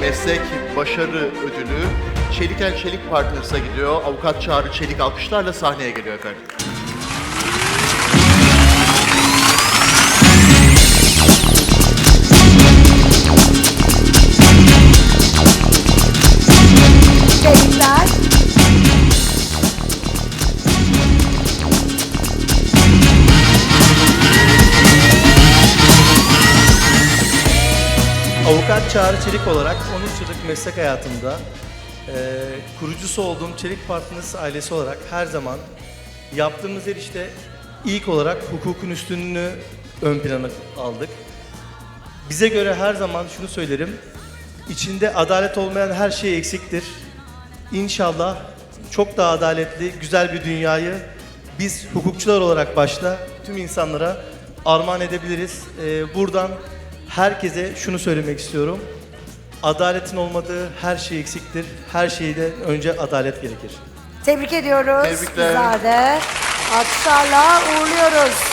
meslek başarı ödülü Çelikel Çelik Partners'a gidiyor. Avukat Çağrı Çelik alkışlarla sahneye geliyor efendim. Avukat Çağrı Çelik olarak 13 yıllık meslek hayatımda eee, kurucusu olduğum Çelik Partners ailesi olarak her zaman yaptığımız her işte ilk olarak hukukun üstünlüğünü ön plana aldık. Bize göre her zaman şunu söylerim, içinde adalet olmayan her şey eksiktir. İnşallah çok daha adaletli, güzel bir dünyayı biz hukukçular olarak başta tüm insanlara armağan edebiliriz. Ee, buradan herkese şunu söylemek istiyorum. Adaletin olmadığı her şey eksiktir. Her şeyden önce adalet gerekir. Tebrik ediyoruz. Tebrikler. Bizler de alkışlarla uğurluyoruz.